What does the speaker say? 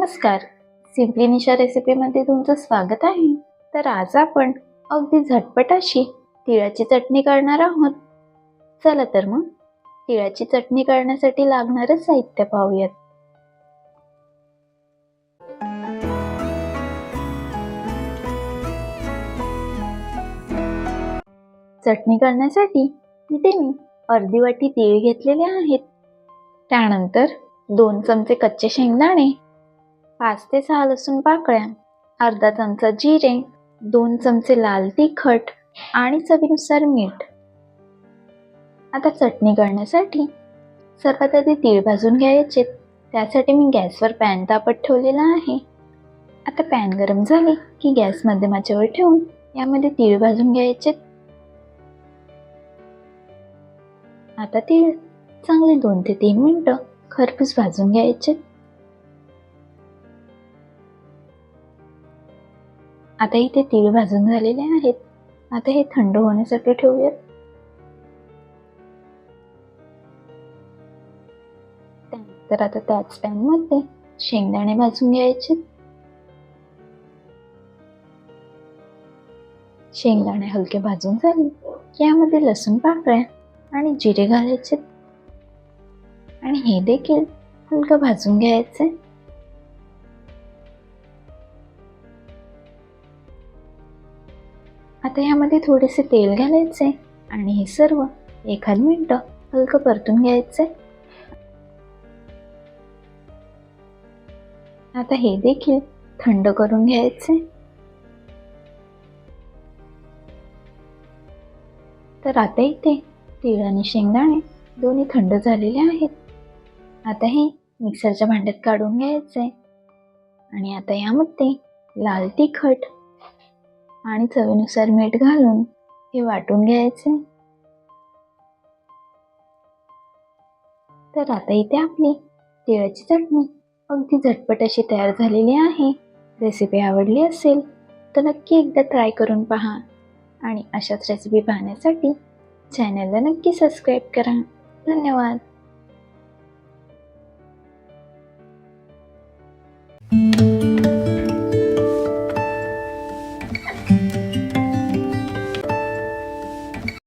नमस्कार. सिम्पली निशा रेसिपीमध्ये तुमचं स्वागत आहे. तर आज आपण अगदी झटपट अशी तिळाची चटणी करणार आहोत. चला तर मग तिळाची चटणी करण्यासाठी लागणारं साहित्य पाहूयात. चटणी करण्यासाठी इथे मी अर्धी वाटी तीळ घेतलेले आहेत. त्यानंतर दोन चमचे कच्चे शेंगदाणे पाच ते सहा लसूण पाकळ्या अर्धा चमचा जिरे दोन चमचे लाल तिखट आणि चवीनुसार मीठ. आता चटणी करण्यासाठी सर्वात आधी तीळ भाजून घ्यायचे. त्यासाठी मी गॅसवर पॅन तापत ठेवलेला आहे. आता पॅन गरम झाले की गॅस मध्यमाच्यावर ठेवून यामध्ये तीळ भाजून घ्यायचे. आता तीळ चांगले दोन ते तीन मिनटं खरपूस भाजून घ्यायचे. आता इथे तीळ भाजून झालेले आहेत. आता हे थंड होण्यासाठी ठेवूयात. त्यानंतर आता त्याच पॅनमध्ये शेंगदाणे भाजून घ्यायचे. शेंगदाणे हलके भाजून झाले की यामध्ये लसूण पाकळ्या आणि जिरे घालायचे. आणि हे देखील हलकं भाजून घ्यायचे. आता यामध्ये थोडेसे तेल घालायचे आणि हे सर्व एखाद मिनटं हलकं परतून घ्यायचे आता हे देखील थंड करून घ्यायचे तर आता इथे तीळ आणि शेंगदाणे दोन्ही थंड झालेले आहेत. आता हे मिक्सरच्या भांड्यात काढून घ्यायचे आणि आता यामध्ये लाल तिखट आणि चवीनुसार मीठ घालून हे वाटून घ्यायचे. तर आता इथे आपली तिळाची चटणी अगदी झटपट अशी तयार झालेली आहे. रेसिपी आवडली असेल तर नक्की एकदा ट्राय करून पहा. आणि अशाच रेसिपी पाहण्यासाठी चॅनलला नक्की सबस्क्राईब करा. धन्यवाद.